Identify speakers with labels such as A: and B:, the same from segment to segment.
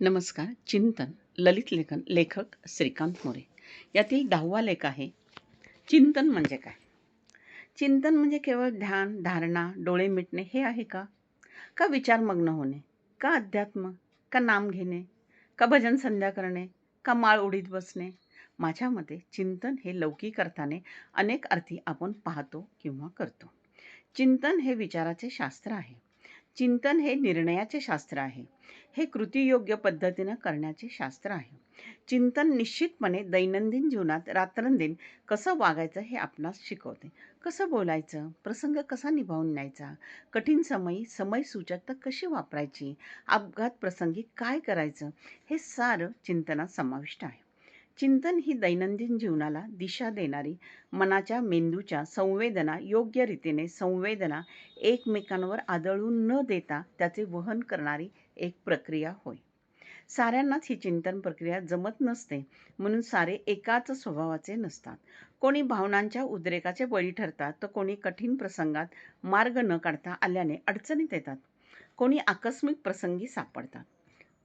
A: नमस्कार चिंतन ललित लेखन लेखक श्रीकांत मोरे. यातील दहावा लेख आहे चिंतन म्हणजे काय? चिंतन म्हणजे केवळ ध्यान धारणा डोळे मिटणे हे आहे का? का विचारमग्न होणे? का अध्यात्म? का नाम घेणे? का भजन संध्या करणे? का माळ उडीत बसणे? माझ्या मते चिंतन हे लौकिक अर्थाने अनेक अर्थी आपण पाहतो किंवा करतो. चिंतन हे विचाराचे शास्त्र आहे. चिंतन हे निर्णयाचे शास्त्र आहे. हे कृतीयोग्य पद्धतीनं करण्याचे शास्त्र आहे. चिंतन निश्चितपणे दैनंदिन जीवनात रात्रंदिन कसं वागायचं हे आपणास शिकवते. कसं बोलायचं? प्रसंग कसा निभावून न्यायचा? कठीण समयी समय सूचकता कशी वापरायची? अपघात प्रसंगी काय करायचं? हे सारं चिंतनात समाविष्ट आहे. चिंतन ही दैनंदिन जीवनाला दिशा देणारी मनाच्या मेंदूच्या संवेदना योग्य रीतीने संवेदना एकमेकांवर आदळून न देता त्याचे वहन करणारी एक प्रक्रिया होय. साऱ्यांनाच ही चिंतन प्रक्रिया जमत नसते म्हणून सारे एकाच स्वभावाचे नसतात. कोणी भावनांच्या उद्रेकाचे बळी ठरतात तर कोणी कठीण प्रसंगात मार्ग न काढता आल्याने अडचणीत येतात. कोणी आकस्मिक प्रसंगी सापडतात.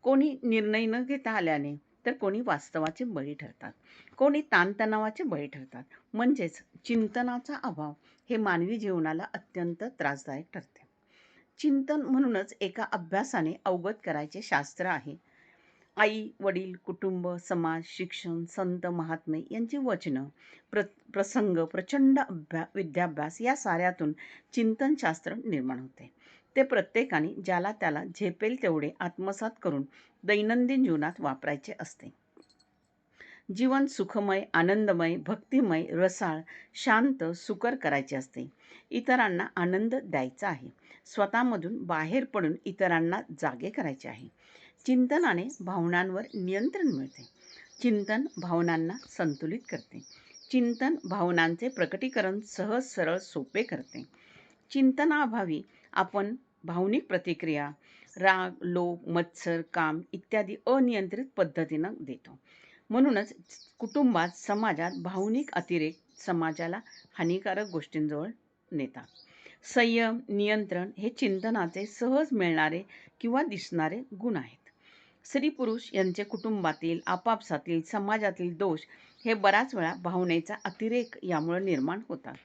A: कोणी निर्णय न घेता आल्याने तर कोणी वास्तवाचे बळी ठरतात. कोणी ताणतणावाचे बळी ठरतात. म्हणजेच चिंतनाचा अभाव हे मानवी जीवनाला अत्यंत त्रासदायक ठरते. चिंतन म्हणूनच एका अभ्यासाने अवगत करायचे शास्त्र आहे. आई वडील कुटुंब समाज शिक्षण संत महात्मे यांची वचनं प्र प्रसंग प्रचंड अभ्या विद्याभ्यास या साऱ्यातून चिंतनशास्त्र निर्माण होते. ते प्रत्येकाने ज्याला त्याला झेपेल तेवढे आत्मसात करून दैनंदिन जीवनात वापरायचे असते. जीवन सुखमय आनंदमय भक्तिमय रसाळ शांत सुकर करायचे असते. इतरांना आनंद द्यायचा आहे. स्वतःमधून बाहेर पडून इतरांना जागे करायचे आहे. चिंतनाने भावनांवर नियंत्रण मिळते. चिंतन भावनांना संतुलित करते. चिंतन भावनांचे प्रकटीकरण सहज सरळ सोपे करते. चिंतनाअभावी आपण भावनिक प्रतिक्रिया राग लोभ मत्सर काम इत्यादी अनियंत्रित पद्धतीनं देतो. म्हणूनच कुटुंबात समाजात भावनिक अतिरेक समाजाला हानिकारक गोष्टींजवळ नेतात. संयम नियंत्रण हे चिंतनाचे सहज मिळणारे किंवा दिसणारे गुण आहेत. स्त्री पुरुष यांचे कुटुंबातील आपापसातील समाजातील दोष हे बऱ्याच वेळा भावनेचा अतिरेक यामुळे निर्माण होतात.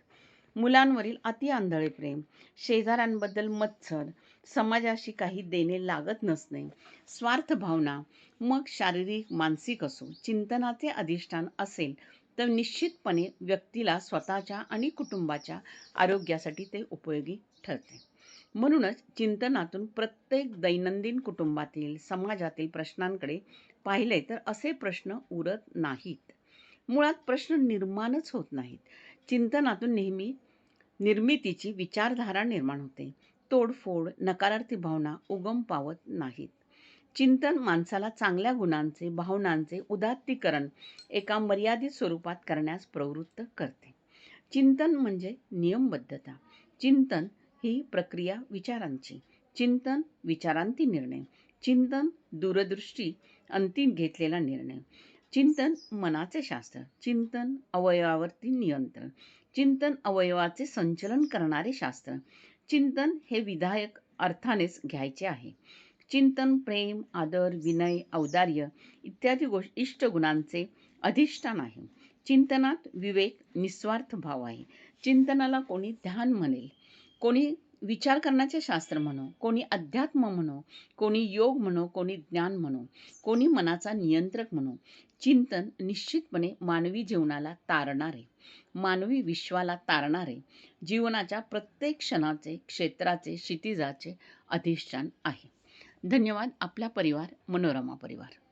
A: मुलांवरील अति आंधळे प्रेम शेजाऱ्यांबद्दल मत्सर समाजाशी काही देणे लागत नसणे स्वार्थ भावना मग शारीरिक मानसिक असो चिंतनाचे अधिष्ठान असेल तर निश्चितपणे व्यक्तीला स्वतःच्या आणि कुटुंबाच्या आरोग्यासाठी ते उपयोगी ठरते. म्हणूनच चिंतनातून प्रत्येक दैनंदिन कुटुंबातील समाजातील प्रश्नांकडे पाहिले तर असे प्रश्न उरत नाहीत. मुळात प्रश्न निर्माणच होत नाहीत. चिंतनातून नेहमी निर्मितीची विचारधारा निर्माण होते. तोडफोड नकारार्थी भावना उगम पावत नाहीत. चिंतन माणसाला चांगल्या गुणांचे भावनांचे उदात्तीकरण एका मर्यादित स्वरूपात करण्यास प्रवृत्त करते. चिंतन म्हणजे नियमबद्धता. चिंतन ही प्रक्रिया विचारांची. चिंतन विचारांती निर्णय. चिंतन दूरदृष्टी अंतिम घेतलेला निर्णय. चिंतन मनाचे शास्त्र. चिंतन अवयवावरती नियंत्रण. चिंतन अवयवाचे संचलन करणारे शास्त्र. चिंतन हे विधायक अर्थानेच घ्यायचे आहे. चिंतन प्रेम आदर विनय औदार्य इत्यादी गोष्ट इष्ट गुणांचे अधिष्ठान आहे. चिंतनात विवेक निस्वार्थ भाव आहे. चिंतनाला कोणी ध्यान म्हणेल कोणी विचार करण्याचे शास्त्र म्हणो कोणी अध्यात्म म्हणो कोणी योग म्हणो कोणी ज्ञान म्हणो कोणी मनाचा नियंत्रक म्हणो चिंतन निश्चितपणे मानवी जीवनाला तारणारे मानवी विश्वाला तारणारे जीवनाच्या प्रत्येक क्षणाचे क्षेत्राचे क्षितिजाचे अधिष्ठान आहे. धन्यवाद आपला परिवार मनोरमा परिवार.